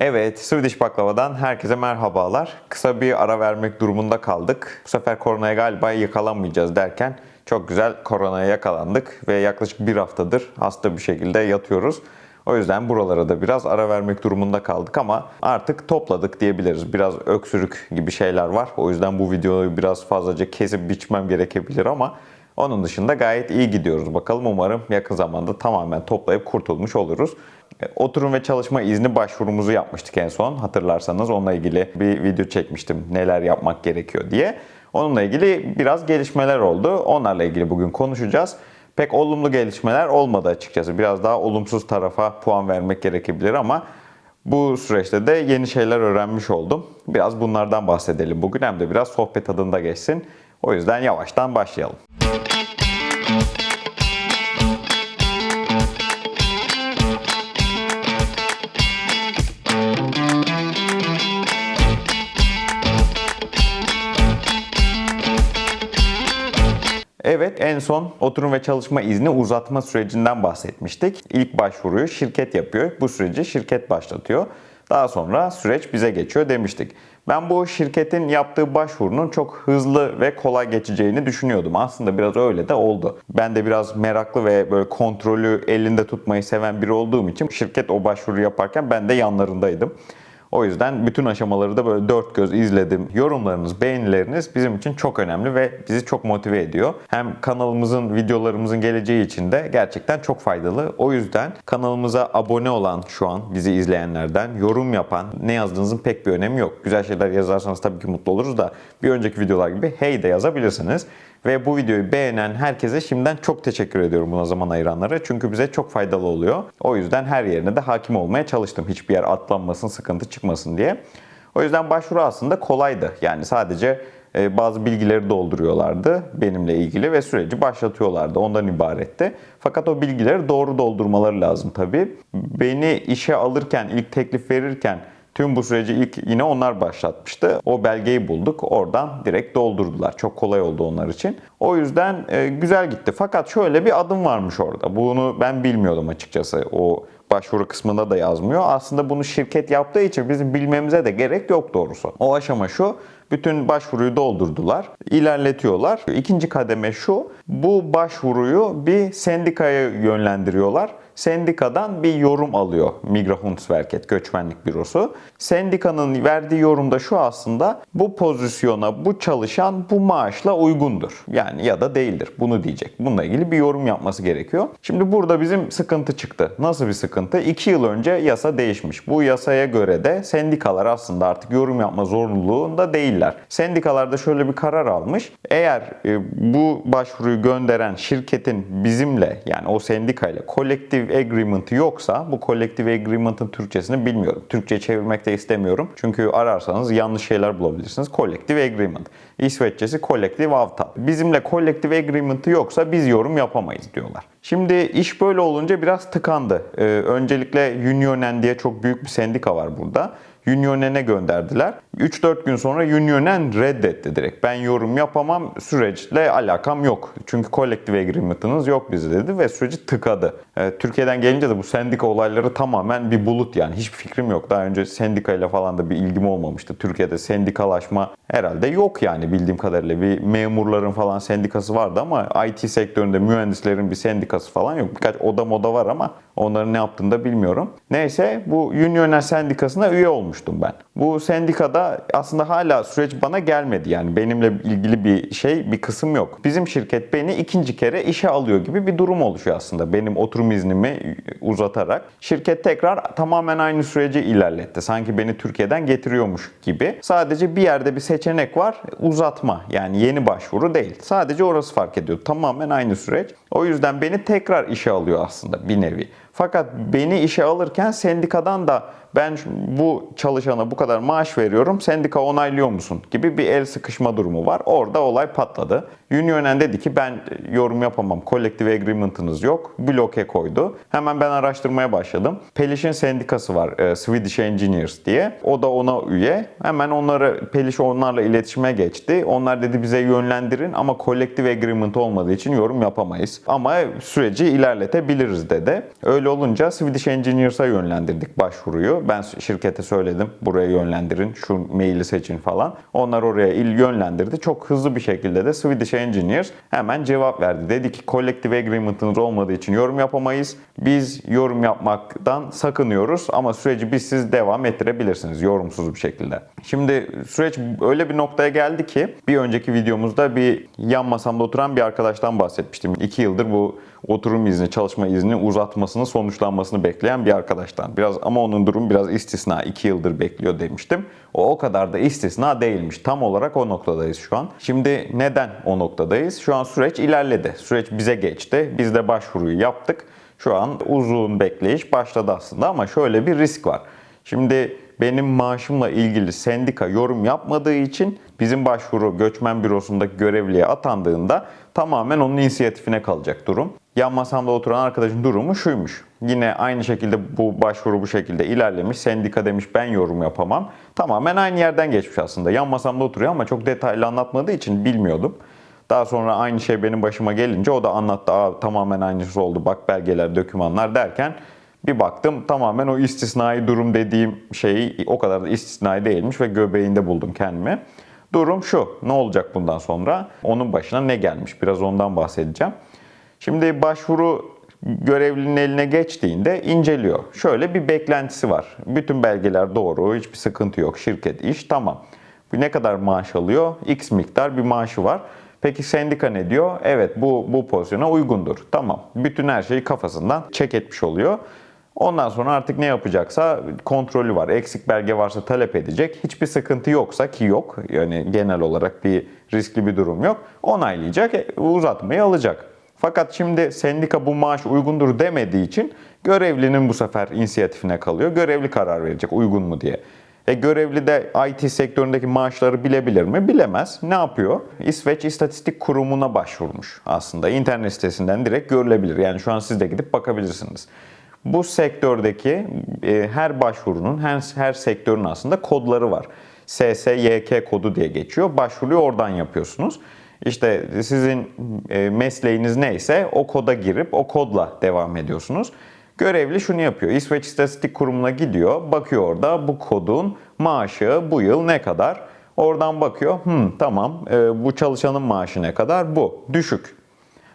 Evet, Swedish Baklava'dan herkese merhabalar. Kısa bir ara vermek durumunda kaldık. Bu sefer koronaya galiba yakalanmayacağız derken çok güzel koronaya yakalandık ve yaklaşık bir haftadır hasta bir şekilde yatıyoruz. O yüzden buralara da biraz ara vermek durumunda kaldık ama artık topladık diyebiliriz. Biraz öksürük gibi şeyler var. O yüzden bu videoyu biraz fazlaca kesip biçmem gerekebilir ama onun dışında gayet iyi gidiyoruz. Bakalım umarım yakın zamanda tamamen toplayıp kurtulmuş oluruz. E, Oturum ve çalışma izni başvurumuzu yapmıştık en son. Hatırlarsanız onunla ilgili bir video çekmiştim. Neler yapmak gerekiyor diye. Onunla ilgili biraz gelişmeler oldu. Onlarla ilgili bugün konuşacağız. Pek olumlu gelişmeler olmadı açıkçası. Biraz daha olumsuz tarafa puan vermek gerekebilir ama bu süreçte de yeni şeyler öğrenmiş oldum. Biraz bunlardan bahsedelim bugün hem de biraz sohbet tadında geçsin. O yüzden yavaştan başlayalım. Evet en son oturum ve çalışma izni uzatma sürecinden bahsetmiştik. İlk başvuruyu şirket yapıyor. Bu süreci şirket başlatıyor. Daha sonra süreç bize geçiyor demiştik. Ben bu şirketin yaptığı başvurunun çok hızlı ve kolay geçeceğini düşünüyordum. Aslında biraz öyle de oldu. Ben de biraz meraklı ve böyle kontrolü elinde tutmayı seven biri olduğum için şirket o başvuru yaparken ben de yanlarındaydım. O yüzden bütün aşamaları da böyle dört göz izledim. Yorumlarınız, beğenileriniz bizim için çok önemli ve bizi çok motive ediyor. Hem kanalımızın, videolarımızın geleceği için de gerçekten çok faydalı. O yüzden kanalımıza abone olan şu an bizi izleyenlerden, yorum yapan, ne yazdığınızın pek bir önemi yok. Güzel şeyler yazarsanız tabii ki mutlu oluruz da bir önceki videolar gibi hey de yazabilirsiniz. Ve bu videoyu beğenen herkese şimdiden çok teşekkür ediyorum buna zaman ayıranlara. Çünkü bize çok faydalı oluyor. O yüzden her yerine de hakim olmaya çalıştım. Hiçbir yer atlanmasın, sıkıntı çıkmasın diye. O yüzden başvuru aslında kolaydı. Yani sadece e, bazı bilgileri dolduruyorlardı benimle ilgili ve süreci başlatıyorlardı. Ondan ibaretti. Fakat o bilgileri doğru doldurmaları lazım tabii. Beni işe alırken, ilk teklif verirken Tüm bu süreci ilk yine onlar başlatmıştı. O belgeyi bulduk. Oradan direkt doldurdular. Çok kolay oldu onlar için. O yüzden e, güzel gitti. Fakat şöyle bir adım varmış orada. Bunu ben bilmiyordum açıkçası. O başvuru kısmında da yazmıyor. Aslında bunu şirket yaptığı için bizim bilmemize de gerek yok doğrusu. O aşama şu. Bütün başvuruyu doldurdular, ilerletiyorlar. İkinci kademe şu. Bu başvuruyu bir sendikaya yönlendiriyorlar sendikadan bir yorum alıyor Migrationsverket Göçmenlik Bürosu. Sendikanın verdiği yorumda şu aslında bu pozisyona bu çalışan bu maaşla uygundur. Yani ya da değildir. Bunu diyecek. Bununla ilgili bir yorum yapması gerekiyor. Şimdi burada bizim sıkıntı çıktı. Nasıl bir sıkıntı? 2 yıl önce yasa değişmiş. Bu yasaya göre de sendikalar aslında artık yorum yapma zorunluluğunda değiller. Sendikalarda şöyle bir karar almış. Eğer e, bu başvuruyu gönderen şirketin bizimle yani o sendikayla kolektif collective agreement yoksa bu collective agreement'ın Türkçesini bilmiyorum. Türkçe çevirmek de istemiyorum. Çünkü ararsanız yanlış şeyler bulabilirsiniz. Collective agreement. İsveççesi collective avtal. Bizimle collective agreement'ı yoksa biz yorum yapamayız diyorlar. Şimdi iş böyle olunca biraz tıkandı. Ee, öncelikle Unionen diye çok büyük bir sendika var burada. Unionen'e gönderdiler. 3-4 gün sonra Unionen reddetti direkt. Ben yorum yapamam, süreçle alakam yok. Çünkü collective agreement'ınız yok bize dedi ve süreci tıkadı. Ee, Türkiye'den gelince de bu sendika olayları tamamen bir bulut yani. Hiçbir fikrim yok. Daha önce sendikayla falan da bir ilgim olmamıştı. Türkiye'de sendikalaşma herhalde yok yani bildiğim kadarıyla. Bir memurların falan sendikası vardı ama IT sektöründe mühendislerin bir sendikası falan yok. Birkaç oda moda var ama onların ne yaptığını da bilmiyorum. Neyse bu Unionen sendikasına üye olmuştum ben. Bu sendikada aslında hala süreç bana gelmedi. Yani benimle ilgili bir şey, bir kısım yok. Bizim şirket beni ikinci kere işe alıyor gibi bir durum oluşuyor aslında. Benim oturum iznimi uzatarak. Şirket tekrar tamamen aynı süreci ilerletti. Sanki beni Türkiye'den getiriyormuş gibi. Sadece bir yerde bir seçenek var. Uzatma. Yani yeni başvuru değil. Sadece orası fark ediyor. Tamamen aynı süreç. O yüzden beni tekrar işe alıyor aslında bir nevi. Fakat beni işe alırken sendikadan da ben bu çalışana bu kadar maaş veriyorum, sendika onaylıyor musun gibi bir el sıkışma durumu var. Orada olay patladı. Unionen dedi ki ben yorum yapamam, collective agreement'ınız yok. Bloke koydu. Hemen ben araştırmaya başladım. Peliş'in sendikası var, e, Swedish Engineers diye. O da ona üye. Hemen onları, Peliş onlarla iletişime geçti. Onlar dedi bize yönlendirin ama collective agreement olmadığı için yorum yapamayız. Ama süreci ilerletebiliriz dedi. Öyle olunca Swedish Engineers'a yönlendirdik başvuruyu. Ben şirkete söyledim buraya yönlendirin, şu maili seçin falan. Onlar oraya il yönlendirdi. Çok hızlı bir şekilde de Swedish Engineers hemen cevap verdi. Dedi ki Collective Agreement'ınız olmadığı için yorum yapamayız. Biz yorum yapmaktan sakınıyoruz ama süreci biz siz devam ettirebilirsiniz yorumsuz bir şekilde. Şimdi süreç öyle bir noktaya geldi ki bir önceki videomuzda bir yan masamda oturan bir arkadaştan bahsetmiştim. İki yıldır bu oturum izni, çalışma izni uzatmasını, sonuçlanmasını bekleyen bir arkadaştan. Biraz ama onun durum biraz istisna. iki yıldır bekliyor demiştim. O o kadar da istisna değilmiş. Tam olarak o noktadayız şu an. Şimdi neden o noktadayız? Şu an süreç ilerledi. Süreç bize geçti. Biz de başvuruyu yaptık. Şu an uzun bekleyiş başladı aslında ama şöyle bir risk var. Şimdi benim maaşımla ilgili sendika yorum yapmadığı için bizim başvuru göçmen bürosundaki görevliye atandığında tamamen onun inisiyatifine kalacak durum. Yan masamda oturan arkadaşın durumu şuymuş. Yine aynı şekilde bu başvuru bu şekilde ilerlemiş. Sendika demiş ben yorum yapamam. Tamamen aynı yerden geçmiş aslında. Yan masamda oturuyor ama çok detaylı anlatmadığı için bilmiyordum. Daha sonra aynı şey benim başıma gelince o da anlattı. Aa, tamamen aynısı oldu bak belgeler, dokümanlar derken bir baktım tamamen o istisnai durum dediğim şey o kadar da istisnai değilmiş ve göbeğinde buldum kendimi. Durum şu, ne olacak bundan sonra? Onun başına ne gelmiş? Biraz ondan bahsedeceğim. Şimdi başvuru görevlinin eline geçtiğinde inceliyor. Şöyle bir beklentisi var. Bütün belgeler doğru, hiçbir sıkıntı yok. Şirket, iş tamam. Bu ne kadar maaş alıyor? X miktar bir maaşı var. Peki sendika ne diyor? Evet bu bu pozisyona uygundur. Tamam. Bütün her şeyi kafasından çek etmiş oluyor. Ondan sonra artık ne yapacaksa kontrolü var. Eksik belge varsa talep edecek. Hiçbir sıkıntı yoksa ki yok. Yani genel olarak bir riskli bir durum yok. Onaylayacak, e, uzatmayı alacak. Fakat şimdi sendika bu maaş uygundur demediği için görevlinin bu sefer inisiyatifine kalıyor. Görevli karar verecek uygun mu diye. E görevli de IT sektöründeki maaşları bilebilir mi? Bilemez. Ne yapıyor? İsveç İstatistik Kurumu'na başvurmuş aslında. İnternet sitesinden direkt görülebilir. Yani şu an siz de gidip bakabilirsiniz. Bu sektördeki e, her başvurunun, her, her sektörün aslında kodları var. SSYK kodu diye geçiyor. Başvuruyu oradan yapıyorsunuz. İşte sizin e, mesleğiniz neyse o koda girip o kodla devam ediyorsunuz. Görevli şunu yapıyor. İsveç İstatistik Kurumu'na gidiyor. Bakıyor orada bu kodun maaşı bu yıl ne kadar? Oradan bakıyor. Hmm, tamam e, bu çalışanın maaşı ne kadar? Bu. Düşük.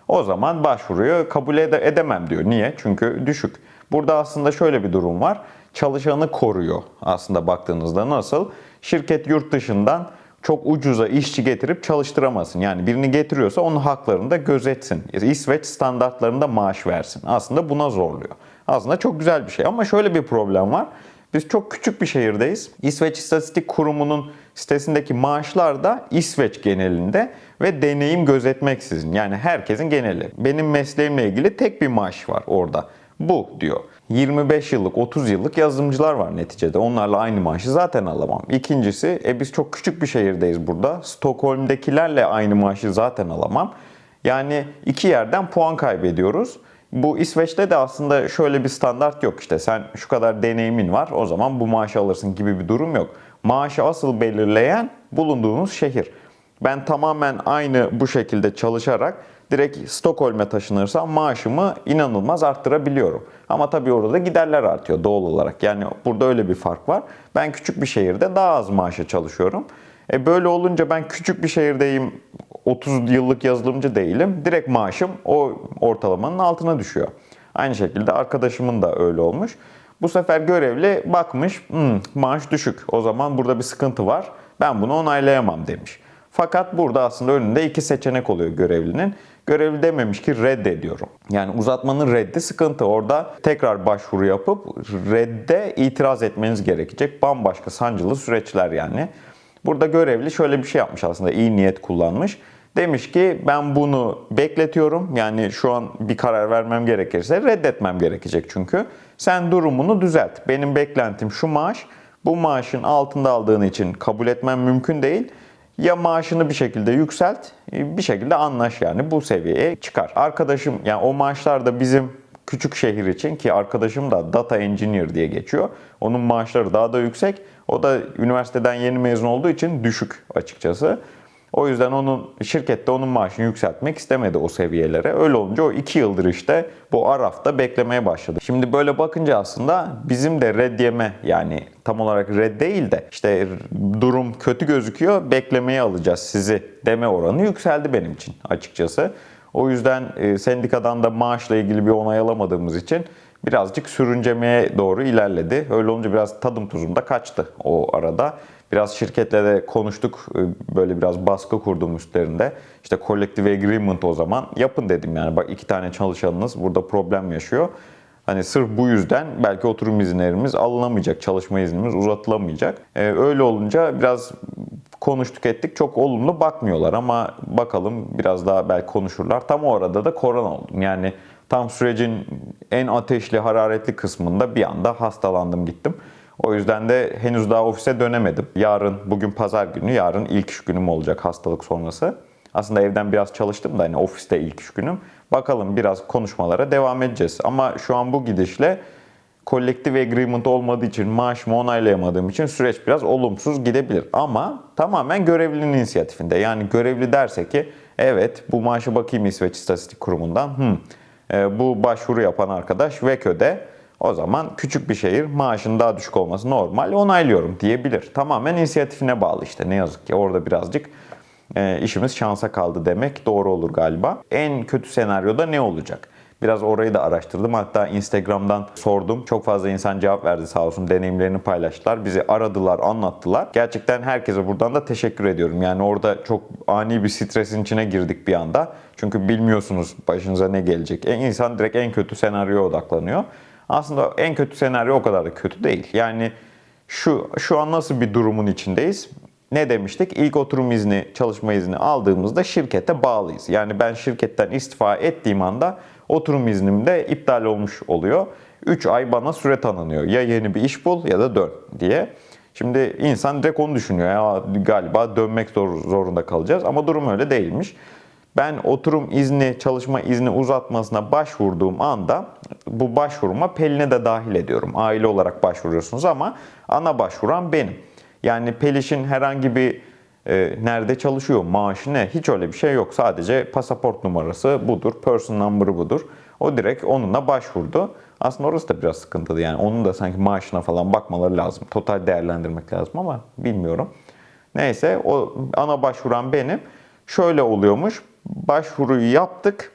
O zaman başvuruyu kabul ede- edemem diyor. Niye? Çünkü düşük. Burada aslında şöyle bir durum var. Çalışanı koruyor aslında baktığınızda nasıl? Şirket yurt dışından çok ucuza işçi getirip çalıştıramasın. Yani birini getiriyorsa onun haklarını da gözetsin. İsveç standartlarında maaş versin. Aslında buna zorluyor. Aslında çok güzel bir şey ama şöyle bir problem var. Biz çok küçük bir şehirdeyiz. İsveç İstatistik Kurumu'nun sitesindeki maaşlar da İsveç genelinde ve deneyim gözetmeksizin. Yani herkesin geneli. Benim mesleğimle ilgili tek bir maaş var orada. Bu diyor. 25 yıllık, 30 yıllık yazılımcılar var neticede. Onlarla aynı maaşı zaten alamam. İkincisi, e biz çok küçük bir şehirdeyiz burada. Stockholm'dekilerle aynı maaşı zaten alamam. Yani iki yerden puan kaybediyoruz. Bu İsveç'te de aslında şöyle bir standart yok. İşte sen şu kadar deneyimin var o zaman bu maaşı alırsın gibi bir durum yok. Maaşı asıl belirleyen bulunduğunuz şehir. Ben tamamen aynı bu şekilde çalışarak direkt Stockholm'e taşınırsam maaşımı inanılmaz arttırabiliyorum. Ama tabii orada giderler artıyor doğal olarak. Yani burada öyle bir fark var. Ben küçük bir şehirde daha az maaşa çalışıyorum. E böyle olunca ben küçük bir şehirdeyim, 30 yıllık yazılımcı değilim. Direkt maaşım o ortalamanın altına düşüyor. Aynı şekilde arkadaşımın da öyle olmuş. Bu sefer görevli bakmış, "Hmm, maaş düşük. O zaman burada bir sıkıntı var. Ben bunu onaylayamam demiş. Fakat burada aslında önünde iki seçenek oluyor görevlinin. Görevli dememiş ki reddediyorum. Yani uzatmanın reddi sıkıntı. Orada tekrar başvuru yapıp redde itiraz etmeniz gerekecek. Bambaşka sancılı süreçler yani. Burada görevli şöyle bir şey yapmış aslında iyi niyet kullanmış. Demiş ki ben bunu bekletiyorum. Yani şu an bir karar vermem gerekirse reddetmem gerekecek çünkü. Sen durumunu düzelt. Benim beklentim şu maaş. Bu maaşın altında aldığın için kabul etmem mümkün değil. Ya maaşını bir şekilde yükselt, bir şekilde anlaş yani bu seviyeye çıkar. Arkadaşım yani o maaşlar da bizim küçük şehir için ki arkadaşım da data engineer diye geçiyor. Onun maaşları daha da yüksek. O da üniversiteden yeni mezun olduğu için düşük açıkçası. O yüzden onun şirkette onun maaşını yükseltmek istemedi o seviyelere. Öyle olunca o 2 yıldır işte bu Araf'ta beklemeye başladı. Şimdi böyle bakınca aslında bizim de red yeme yani tam olarak red değil de işte durum kötü gözüküyor beklemeye alacağız sizi deme oranı yükseldi benim için açıkçası. O yüzden e, sendikadan da maaşla ilgili bir onay alamadığımız için birazcık sürüncemeye doğru ilerledi. Öyle olunca biraz tadım tuzum da kaçtı o arada. Biraz şirketle de konuştuk. e, Böyle biraz baskı kurdum üstlerinde. İşte collective agreement o zaman yapın dedim yani. Bak iki tane çalışanınız burada problem yaşıyor. Hani sırf bu yüzden belki oturum izinlerimiz alınamayacak, çalışma iznimiz uzatılamayacak. Ee, öyle olunca biraz konuştuk ettik çok olumlu bakmıyorlar ama bakalım biraz daha belki konuşurlar. Tam o arada da korona oldum. Yani tam sürecin en ateşli, hararetli kısmında bir anda hastalandım gittim. O yüzden de henüz daha ofise dönemedim. Yarın, bugün pazar günü, yarın ilk iş günüm olacak hastalık sonrası. Aslında evden biraz çalıştım da hani ofiste ilk iş günüm. Bakalım biraz konuşmalara devam edeceğiz. Ama şu an bu gidişle collective agreement olmadığı için maaşımı onaylayamadığım için süreç biraz olumsuz gidebilir. Ama tamamen görevlinin inisiyatifinde. Yani görevli derse ki evet bu maaşı bakayım İsveç İstatistik Kurumu'ndan. Hmm, bu başvuru yapan arkadaş VEKÖ'de o zaman küçük bir şehir maaşın daha düşük olması normal onaylıyorum diyebilir. Tamamen inisiyatifine bağlı işte ne yazık ki orada birazcık e, işimiz şansa kaldı demek doğru olur galiba. En kötü senaryoda ne olacak? Biraz orayı da araştırdım. Hatta Instagram'dan sordum. Çok fazla insan cevap verdi sağ olsun. Deneyimlerini paylaştılar. Bizi aradılar, anlattılar. Gerçekten herkese buradan da teşekkür ediyorum. Yani orada çok ani bir stresin içine girdik bir anda. Çünkü bilmiyorsunuz başınıza ne gelecek. En insan direkt en kötü senaryoya odaklanıyor. Aslında en kötü senaryo o kadar da kötü değil. Yani şu şu an nasıl bir durumun içindeyiz? Ne demiştik? İlk oturum izni, çalışma izni aldığımızda şirkete bağlıyız. Yani ben şirketten istifa ettiğim anda oturum iznim de iptal olmuş oluyor. 3 ay bana süre tanınıyor. Ya yeni bir iş bul ya da dön diye. Şimdi insan direkt onu düşünüyor. Ya galiba dönmek zor, zorunda kalacağız ama durum öyle değilmiş. Ben oturum izni, çalışma izni uzatmasına başvurduğum anda bu başvuruma Pelin'e de dahil ediyorum. Aile olarak başvuruyorsunuz ama ana başvuran benim. Yani Peliş'in herhangi bir e, nerede çalışıyor, maaşı ne hiç öyle bir şey yok. Sadece pasaport numarası budur, person number'ı budur. O direkt onunla başvurdu. Aslında orası da biraz sıkıntılı yani. Onun da sanki maaşına falan bakmaları lazım. Total değerlendirmek lazım ama bilmiyorum. Neyse o ana başvuran benim. Şöyle oluyormuş. Başvuruyu yaptık.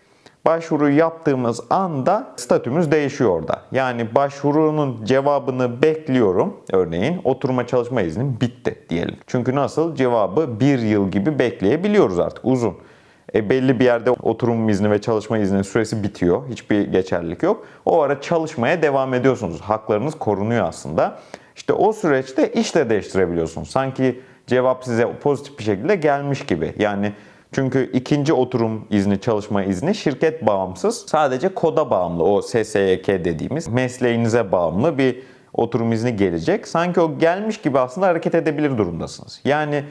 Başvuruyu yaptığımız anda statümüz değişiyor orada. Yani başvurunun cevabını bekliyorum. Örneğin oturma çalışma iznim bitti diyelim. Çünkü nasıl? Cevabı bir yıl gibi bekleyebiliyoruz artık uzun. E belli bir yerde oturum izni ve çalışma izninin süresi bitiyor. Hiçbir geçerlilik yok. O ara çalışmaya devam ediyorsunuz. Haklarınız korunuyor aslında. İşte o süreçte iş de değiştirebiliyorsunuz. Sanki cevap size pozitif bir şekilde gelmiş gibi. Yani çünkü ikinci oturum izni, çalışma izni şirket bağımsız. Sadece koda bağımlı. O SSYK dediğimiz mesleğinize bağımlı bir oturum izni gelecek. Sanki o gelmiş gibi aslında hareket edebilir durumdasınız. Yani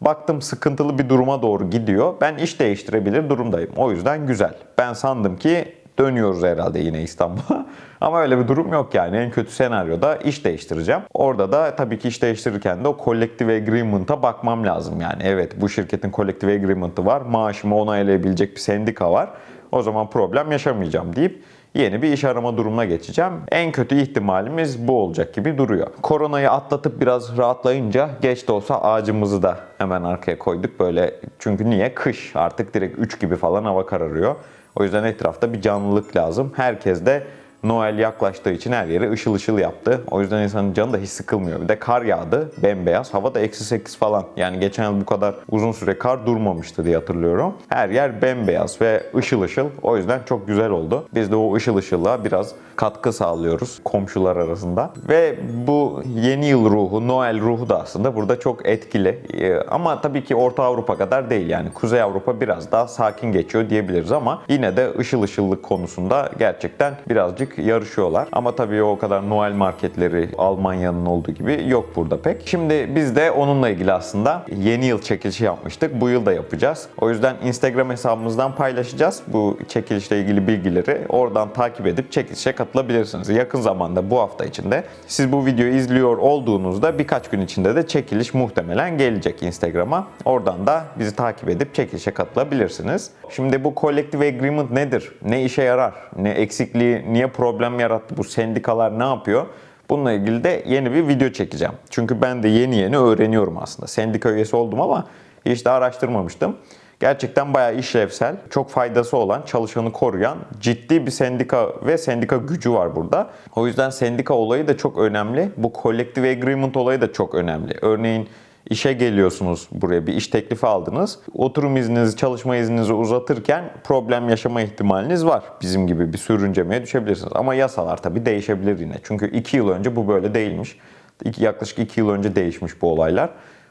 baktım sıkıntılı bir duruma doğru gidiyor. Ben iş değiştirebilir durumdayım. O yüzden güzel. Ben sandım ki dönüyoruz herhalde yine İstanbul'a. Ama öyle bir durum yok yani. En kötü senaryoda iş değiştireceğim. Orada da tabii ki iş değiştirirken de o collective agreement'a bakmam lazım. Yani evet bu şirketin collective agreement'ı var. Maaşımı onaylayabilecek bir sendika var. O zaman problem yaşamayacağım deyip yeni bir iş arama durumuna geçeceğim. En kötü ihtimalimiz bu olacak gibi duruyor. Koronayı atlatıp biraz rahatlayınca geç de olsa ağacımızı da hemen arkaya koyduk. Böyle çünkü niye? Kış artık direkt 3 gibi falan hava kararıyor. O yüzden etrafta bir canlılık lazım. Herkes de Noel yaklaştığı için her yeri ışıl ışıl yaptı. O yüzden insanın canı da hiç sıkılmıyor. Bir de kar yağdı, bembeyaz. Hava da eksi 8 falan. Yani geçen yıl bu kadar uzun süre kar durmamıştı diye hatırlıyorum. Her yer bembeyaz ve ışıl ışıl. O yüzden çok güzel oldu. Biz de o ışıl ışılla biraz katkı sağlıyoruz komşular arasında. Ve bu yeni yıl ruhu, Noel ruhu da aslında burada çok etkili. Ee, Ama tabii ki Orta Avrupa kadar değil yani. Kuzey Avrupa biraz daha sakin geçiyor diyebiliriz ama yine de ışıl ışıllık konusunda gerçekten birazcık yarışıyorlar. Ama tabii o kadar Noel marketleri Almanya'nın olduğu gibi yok burada pek. Şimdi biz de onunla ilgili aslında yeni yıl çekilişi yapmıştık. Bu yıl da yapacağız. O yüzden Instagram hesabımızdan paylaşacağız bu çekilişle ilgili bilgileri. Oradan takip edip çekilişe katılabilirsiniz. Yakın zamanda bu hafta içinde siz bu videoyu izliyor olduğunuzda birkaç gün içinde de çekiliş muhtemelen gelecek Instagram'a. Oradan da bizi takip edip çekilişe katılabilirsiniz. Şimdi bu Collective Agreement nedir? Ne işe yarar? Ne eksikliği, niye problem yarattı? Bu sendikalar ne yapıyor? Bununla ilgili de yeni bir video çekeceğim. Çünkü ben de yeni yeni öğreniyorum aslında. Sendika üyesi oldum ama hiç de araştırmamıştım. Gerçekten bayağı işlevsel, çok faydası olan, çalışanı koruyan ciddi bir sendika ve sendika gücü var burada. O yüzden sendika olayı da çok önemli. Bu collective agreement olayı da çok önemli. Örneğin işe geliyorsunuz buraya bir iş teklifi aldınız. Oturum izninizi, çalışma izninizi uzatırken problem yaşama ihtimaliniz var. Bizim gibi bir sürüncemeye düşebilirsiniz. Ama yasalar tabii değişebilir yine. Çünkü 2 yıl önce bu böyle değilmiş. Yaklaşık 2 yıl önce değişmiş bu olaylar.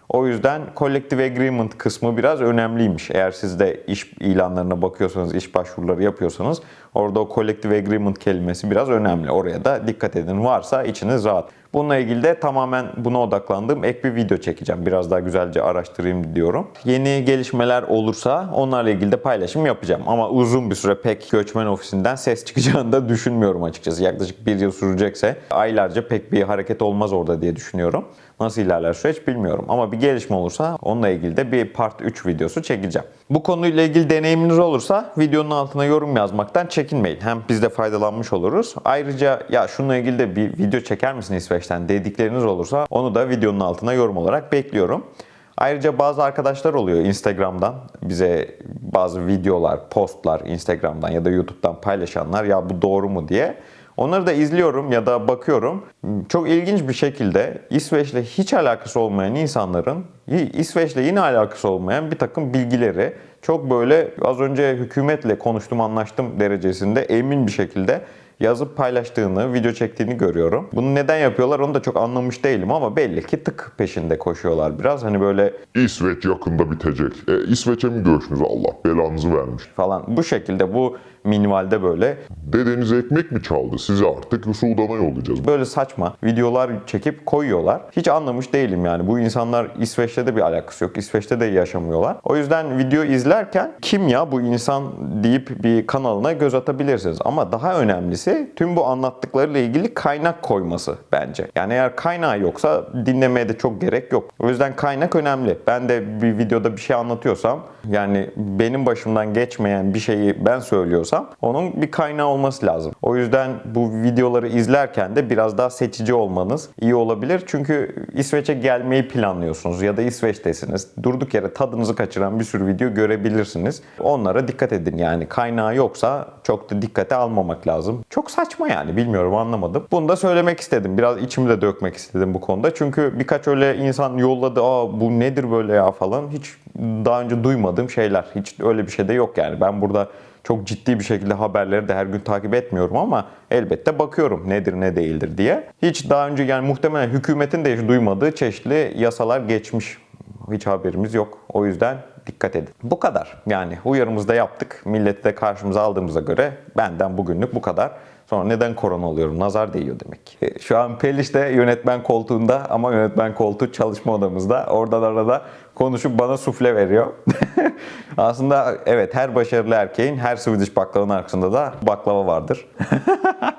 O yüzden collective agreement kısmı biraz önemliymiş. Eğer siz de iş ilanlarına bakıyorsanız, iş başvuruları yapıyorsanız orada o collective agreement kelimesi biraz önemli. Oraya da dikkat edin. Varsa içiniz rahat. Bununla ilgili de tamamen buna odaklandığım ek bir video çekeceğim. Biraz daha güzelce araştırayım diyorum. Yeni gelişmeler olursa onlarla ilgili de paylaşım yapacağım. Ama uzun bir süre pek göçmen ofisinden ses çıkacağını da düşünmüyorum açıkçası. Yaklaşık bir yıl sürecekse aylarca pek bir hareket olmaz orada diye düşünüyorum. Nasıl ilerler süreç bilmiyorum. Ama bir gelişme olursa onunla ilgili de bir part 3 videosu çekeceğim. Bu konuyla ilgili deneyiminiz olursa videonun altına yorum yazmaktan çekinmeyin. Hem biz de faydalanmış oluruz. Ayrıca ya şununla ilgili de bir video çeker misin İsveç'ten dedikleriniz olursa onu da videonun altına yorum olarak bekliyorum. Ayrıca bazı arkadaşlar oluyor Instagram'dan bize bazı videolar, postlar Instagram'dan ya da YouTube'dan paylaşanlar ya bu doğru mu diye. Onları da izliyorum ya da bakıyorum. Çok ilginç bir şekilde İsveç'le hiç alakası olmayan insanların İsveç'le yine alakası olmayan bir takım bilgileri çok böyle az önce hükümetle konuştum anlaştım derecesinde emin bir şekilde yazıp paylaştığını, video çektiğini görüyorum. Bunu neden yapıyorlar onu da çok anlamış değilim ama belli ki tık peşinde koşuyorlar biraz. Hani böyle İsveç yakında bitecek. E, İsveç'e mi göçtünüz? Allah belanızı vermiş. falan bu şekilde bu minvalde böyle Dedeniz ekmek mi çaldı? Sizi artık Sudan'a yollayacağız. böyle saçma videolar çekip koyuyorlar. Hiç anlamış değilim yani. Bu insanlar İsveç'te de bir alakası yok. İsveç'te de yaşamıyorlar. O yüzden video izlerken kim ya bu insan deyip bir kanalına göz atabilirsiniz. Ama daha önemlisi tüm bu anlattıklarıyla ilgili kaynak koyması bence. Yani eğer kaynağı yoksa dinlemeye de çok gerek yok. O yüzden kaynak önemli. Ben de bir videoda bir şey anlatıyorsam yani benim başımdan geçmeyen bir şeyi ben söylüyorsam onun bir kaynağı olması lazım. O yüzden bu videoları izlerken de biraz daha seçici olmanız iyi olabilir. Çünkü İsveç'e gelmeyi planlıyorsunuz ya da İsveç'tesiniz. Durduk yere tadınızı kaçıran bir sürü video görebilirsiniz. Onlara dikkat edin yani kaynağı yoksa çok da dikkate almamak lazım. Çok saçma yani bilmiyorum anlamadım. Bunu da söylemek istedim. Biraz içimi de dökmek istedim bu konuda. Çünkü birkaç öyle insan yolladı. Aa bu nedir böyle ya falan. Hiç daha önce duymadığım şeyler. Hiç öyle bir şey de yok yani. Ben burada çok ciddi bir şekilde haberleri de her gün takip etmiyorum ama elbette bakıyorum nedir ne değildir diye. Hiç daha önce yani muhtemelen hükümetin de hiç duymadığı çeşitli yasalar geçmiş. Hiç haberimiz yok. O yüzden dikkat edin. Bu kadar. Yani uyarımızı da yaptık. Milleti de karşımıza aldığımıza göre benden bugünlük bu kadar. Sonra neden korona oluyorum? Nazar değiyor demek ki. E, Şu an Peliş de yönetmen koltuğunda ama yönetmen koltuğu çalışma odamızda. Oradan arada konuşup bana sufle veriyor. Aslında evet her başarılı erkeğin her Swedish baklavanın arkasında da baklava vardır.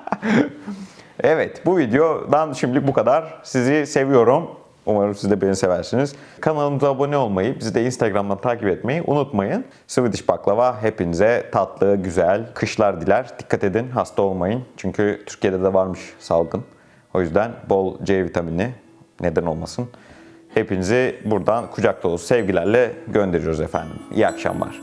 evet bu videodan şimdilik bu kadar. Sizi seviyorum. Umarım siz de beni seversiniz. Kanalımıza abone olmayı, bizi de Instagram'dan takip etmeyi unutmayın. Swedish Baklava hepinize tatlı, güzel kışlar diler. Dikkat edin, hasta olmayın. Çünkü Türkiye'de de varmış salgın. O yüzden bol C vitamini neden olmasın. Hepinizi buradan kucak dolusu sevgilerle gönderiyoruz efendim. İyi akşamlar.